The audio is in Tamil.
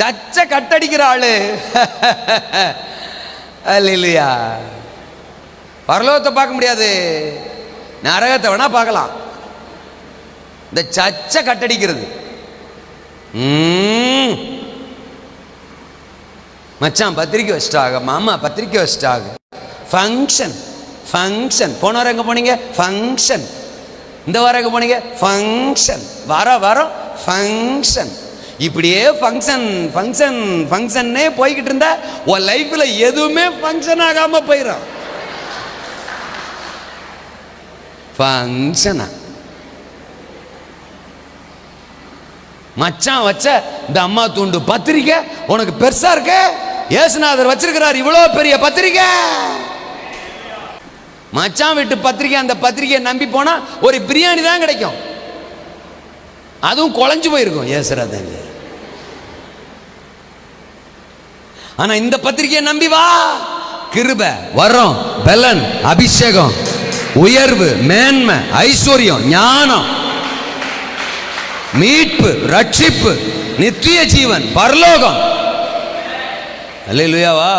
சச்ச கட்டடிக்கிற ஆளு. இல்லையா பரலோகத்தை பார்க்க முடியாது. நரகத்தை வேணா பார்க்கலாம். இந்த சச்ச கட்டடிக்கிறது. மச்சான் பத்திரிக்கை வச்சிட்டாக மாமா பத்திரிக்கை வச்சிட்டாக ஃபங்க்ஷன் ஃபங்க்ஷன் போன வாரம் எங்கே போனீங்க? ஃபங்க்ஷன் இந்த வாரம் எங்கே போனீங்க? ஃபங்க்ஷன் வர வாரம் ஃபங்க்ஷன் இப்படியே ஃபங்க்ஷன் ஃபங்க்ஷன் ஃபங்க்ஷன்னே போய்கிட்டு இருந்தா உன் லைஃப்பில் எதுவுமே ஃபங்க்ஷன் ஆகாமல் போயிடும் ஃபங்க்ஷனா மச்சான் வச்ச இந்த அம்மா தூண்டு பத்திரிக்கை உனக்கு பெருசா இருக்க? ஏசுநாதர் வச்சிருக்கிறார் இவ்வளோ பெரிய பத்திரிக்கை. மச்சான் விட்டு பத்திரிக்கை அந்த பத்திரிக்கையை நம்பி போனா ஒரு பிரியாணி தான் கிடைக்கும். அதுவும் குழஞ்சு போயிருக்கும். ஏசுராதன் ஆனா இந்த பத்திரிக்கையை நம்பி வா. கிருப வரம் பலன் அபிஷேகம் உயர்வு மேன்மை ஐஸ்வர்யம் ஞானம் மீட்பு ரட்சிப்பு நித்திய ஜீவன் பரலோகம். அல்லேலூயாவா